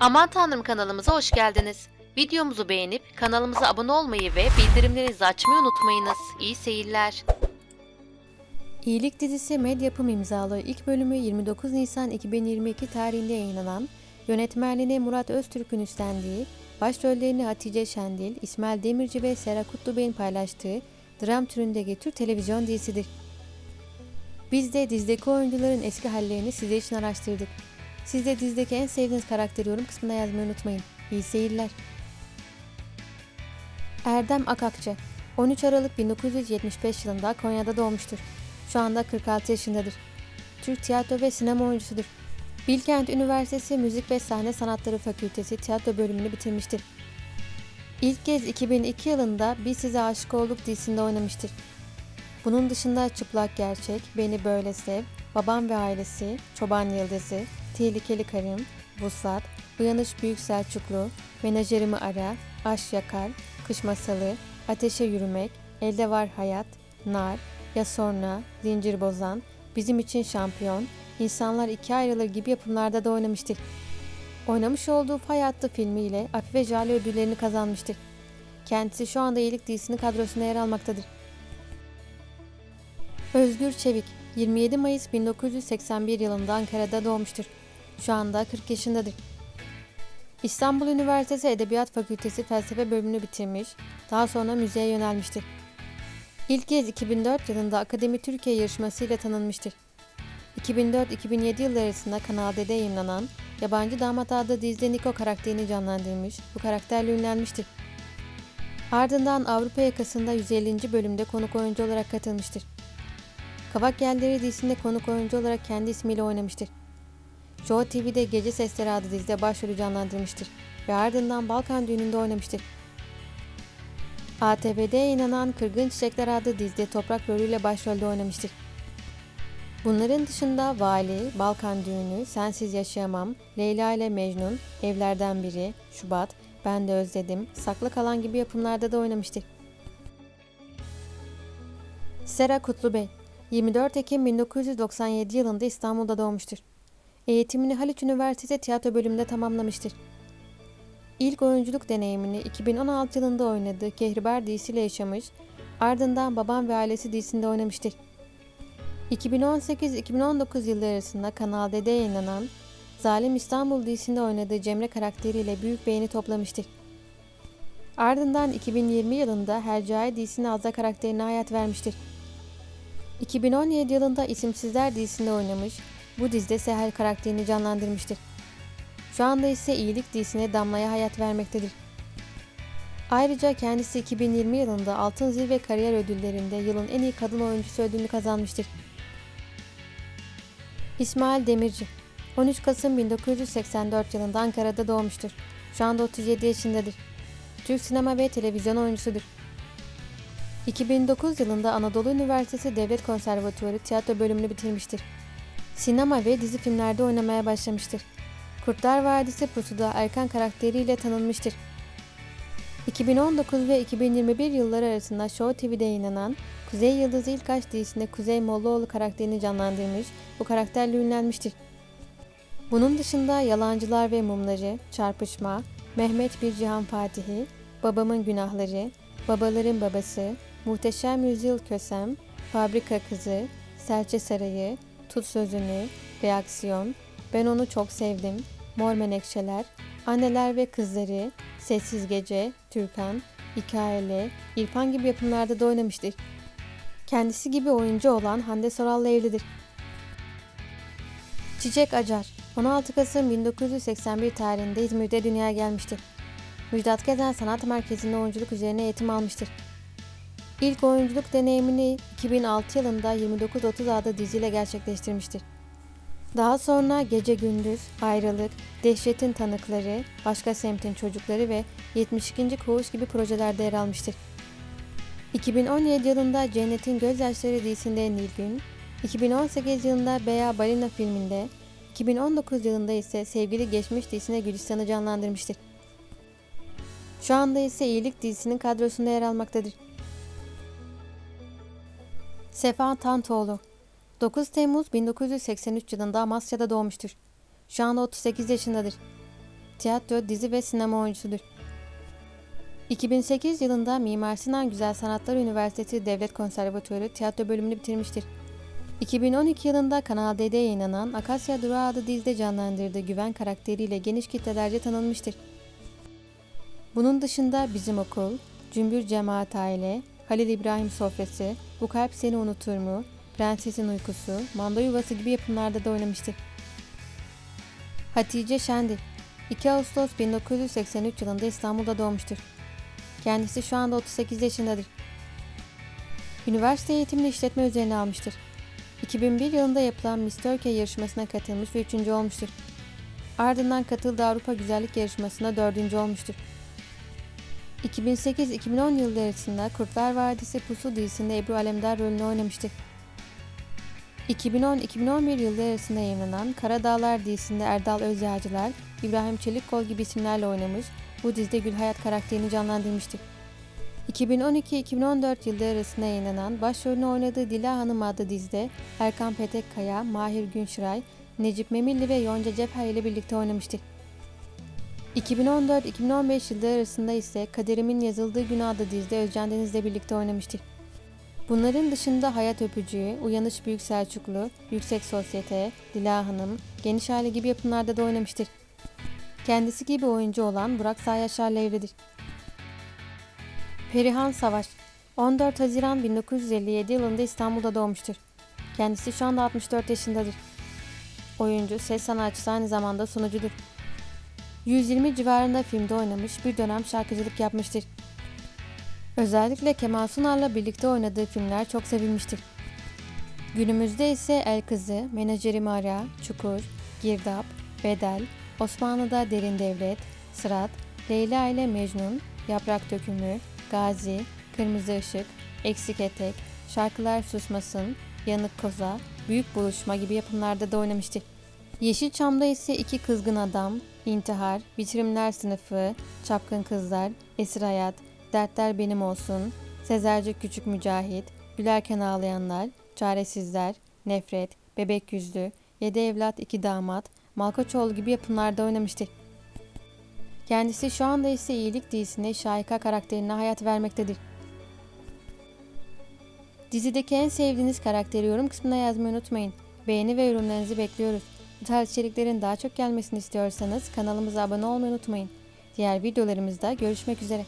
Aman Tanrım kanalımıza hoş geldiniz. Videomuzu beğenip kanalımıza abone olmayı ve bildirimlerinizi açmayı unutmayınız. İyi seyirler. İyilik dizisi Medyapım imzalı ilk bölümü 29 Nisan 2022 tarihinde yayınlanan, yönetmenliğini Murat Öztürk'ün üstlendiği, başrollerini Hatice Şendil, İsmail Demirci ve Sera Kutlubey'in paylaştığı dram türündeki Türk televizyon dizisidir. Biz de dizdeki oyuncuların eski hallerini sizler için araştırdık. Siz de dizideki en sevdiğiniz karakteri yorum kısmına yazmayı unutmayın. İyi seyirler. Erdem Akakçı 13 Aralık 1975 yılında Konya'da doğmuştur. Şu anda 46 yaşındadır. Türk tiyatro ve sinema oyuncusudur. Bilkent Üniversitesi Müzik ve Sahne Sanatları Fakültesi tiyatro bölümünü bitirmiştir. İlk kez 2002 yılında Biz Size Aşık Olduk dizisinde oynamıştır. Bunun dışında Çıplak Gerçek, Beni Böyle Sev, Babam ve Ailesi, Çoban Yıldızı, Tehlikeli Karım, Vuslat, Uyanış Büyük Selçuklu, Menajerimi Ara, Aş Yakar, Kış Masalı, Ateşe Yürümek, Elde Var Hayat, Nar, Ya Sonra, Zincir Bozan, Bizim için Şampiyon, İnsanlar İki Ayrılır gibi yapımlarda da oynamıştır. Oynamış olduğu Fay adlı filmiyle Afife Jale ödüllerini kazanmıştır. Kendisi şu anda iyilik dizisinin kadrosunda yer almaktadır. Özgür Çevik, 27 Mayıs 1981 yılında Ankara'da doğmuştur. Şu anda 40 yaşındadır. İstanbul Üniversitesi Edebiyat Fakültesi Felsefe bölümünü bitirmiş, daha sonra müziğe yönelmiştir. İlk kez 2004 yılında Akademi Türkiye yarışmasıyla tanınmıştır. 2004-2007 yılları arasında Kanal D'de yayınlanan Yabancı Damat adlı dizide Niko karakterini canlandırmış, bu karakterle ünlenmiştir. Ardından Avrupa yakasında 150. bölümde konuk oyuncu olarak katılmıştır. Kavak Yelleri dizisinde konuk oyuncu olarak kendi ismiyle oynamıştır. Show TV'de Gece Sesleri adlı dizide başrolü canlandırmıştır ve ardından Balkan düğününde oynamıştır. ATV'de yayınlanan Kırgın Çiçekler adlı dizide toprak rolüyle başrolde oynamıştır. Bunların dışında Vali, Balkan Düğünü, Sensiz Yaşayamam, Leyla ile Mecnun, Evlerden Biri, Şubat, Ben de Özledim, Saklı Kalan gibi yapımlarda da oynamıştır. Sera Kutlubey 24 Ekim 1997 yılında İstanbul'da doğmuştur. Eğitimini Haliç Üniversitesi tiyatro bölümünde tamamlamıştır. İlk oyunculuk deneyimini 2016 yılında oynadığı Kehribar dizisiyle yaşamış, ardından Babam ve Ailesi dizisinde oynamıştır. 2018-2019 yılları arasında Kanal D'de yayınlanan Zalim İstanbul dizisinde oynadığı Cemre karakteriyle büyük beğeni toplamıştır. Ardından 2020 yılında Hercai dizisine Azza karakterine hayat vermiştir. 2017 yılında İsimsizler dizisinde oynamış, bu dizide Seher karakterini canlandırmıştır. Şu anda ise İyilik dizisine Damla'ya hayat vermektedir. Ayrıca kendisi 2020 yılında Altın Zil ve Kariyer Ödülleri'nde yılın en iyi kadın oyuncusu ödülünü kazanmıştır. İsmail Demirci 13 Kasım 1984 yılında Ankara'da doğmuştur. Şu anda 37 yaşındadır. Türk sinema ve televizyon oyuncusudur. 2009 yılında Anadolu Üniversitesi Devlet Konservatuvarı tiyatro bölümünü bitirmiştir. Sinema ve dizi filmlerde oynamaya başlamıştır. Kurtlar Vadisi Pusu'da Erkan karakteriyle tanınmıştır. 2019 ve 2021 yılları arasında Show TV'de yayınlanan Kuzey Yıldızı İlk Aşk dizisinde Kuzey Mollaoğlu karakterini canlandırmış, bu karakterle ünlenmiştir. Bunun dışında Yalancılar ve Mumları, Çarpışma, Mehmet Bir Cihan Fatihi, Babamın Günahları, Babaların Babası, Muhteşem Yüzyıl Kösem, Fabrika Kızı, Serçe Sarayı, Tut Sözünü, Reaksiyon, Ben Onu Çok Sevdim, Mor Menekşeler, Anneler ve Kızları, Sessiz Gece, Türkan, Hikayeli, İrfan gibi yapımlarda da oynamıştır. Kendisi gibi oyuncu olan Hande Soral'la evlidir. Çiçek Acar 16 Kasım 1981 tarihinde İzmir'de dünyaya gelmiştir. Müjdat Gezen Sanat Merkezi'nde oyunculuk üzerine eğitim almıştır. İlk oyunculuk deneyimini 2006 yılında 2930 adlı diziyle gerçekleştirmiştir. Daha sonra Gece Gündüz, Ayrılık, Dehşetin Tanıkları, Başka Semtin Çocukları ve 72. Koğuş gibi projelerde yer almıştır. 2017 yılında Cennetin Gözyaşları dizisinde Nilgün, 2018 yılında Beya Balina filminde, 2019 yılında ise Sevgili Geçmiş dizisinde Gülistan'ı canlandırmıştır. Şu anda ise İyilik dizisinin kadrosunda yer almaktadır. Sefa Tantoğlu 9 Temmuz 1983 yılında Amasya'da doğmuştur. Şu anda 38 yaşındadır. tiyatro, dizi ve sinema oyuncusudur. 2008 yılında Mimar Sinan Güzel Sanatlar Üniversitesi Devlet Konservatuarı tiyatro bölümünü bitirmiştir. 2012 yılında Kanal D'de yayınlanan Akasya Durağı adlı dizide canlandırdığı Güven karakteriyle geniş kitlelerce tanınmıştır. Bunun dışında Bizim Okul, Cümbür Cemaat Aile, Halil İbrahim Sofrası, Bu Kalp Seni Unutur mu, Prensesin Uykusu, Manda Yuvası gibi yapımlarda da oynamıştır. Hatice Şendil 2 Ağustos 1983 yılında İstanbul'da doğmuştur. Kendisi şu anda 38 yaşındadır. Üniversite eğitimini işletme üzerine almıştır. 2001 yılında yapılan Miss Turkey yarışmasına katılmış ve 3. olmuştur. Ardından katıldığı Avrupa Güzellik Yarışması'nda 4. olmuştur. 2008-2010 yılları arasında Kurtlar Vadisi Pusu dizisinde Ebru Alemdar rolünü oynamıştır. 2010-2011 yılları arasında yayınlanan Kara Dağlar dizisinde Erdal Özyağcılar, İbrahim Çelikkol gibi isimlerle oynamış, bu dizide Gülhayat karakterini canlandırmıştır. 2012-2014 yılları arasında yayınlanan başrolünü oynadığı Dila Hanım adlı dizide Erkan Petekkaya, Mahir Günşiray, Necip Memilli ve Yonca Cepher ile birlikte oynamıştır. 2014-2015 yılları arasında ise Kaderimin Yazıldığı Gün adlı dizide Özcan Deniz'le birlikte oynamıştır. Bunların dışında Hayat Öpücüğü, Uyanış Büyük Selçuklu, Yüksek Sosyete, Dila Hanım, Geniş Aile gibi yapımlarda da oynamıştır. Kendisi gibi oyuncu olan Burak Sayaşar'la evlidir. Perihan Savaş 14 Haziran 1957 yılında İstanbul'da doğmuştur. Kendisi şu anda 64 yaşındadır. Oyuncu, ses sanatçısı aynı zamanda sunucudur. 120 civarında filmde oynamış, bir dönem şarkıcılık yapmıştır. Özellikle Kemal Sunal'la birlikte oynadığı filmler çok sevilmiştir. Günümüzde ise El Kızı, Menajeri Mara, Çukur, Girdap, Bedel, Osmanlı'da Derin Devlet, Sırat, Leyla ile Mecnun, Yaprak Dökümü, Gazi, Kırmızı Işık, Eksik Etek, Şarkılar Susmasın, Yanık Koza, Büyük Buluşma gibi yapımlarda da oynamıştır. Yeşilçam'da ise iki kızgın adam, İntihar, Bitirimler Sınıfı, Çapkın Kızlar, Esir Hayat, Dertler Benim Olsun, Sezercik Küçük Mücahit, Gülerken Ağlayanlar, Çaresizler, Nefret, Bebek Yüzlü, Yedi Evlat İki Damat, Malkoçoğlu gibi yapımlarda oynamıştır. Kendisi şu anda ise iyilik dizisinde Şahika karakterine hayat vermektedir. Dizideki en sevdiğiniz karakteri yorum kısmına yazmayı unutmayın. Beğeni ve yorumlarınızı bekliyoruz. Bu tarz içeriklerin daha çok gelmesini istiyorsanız kanalımıza abone olmayı unutmayın. Diğer videolarımızda görüşmek üzere.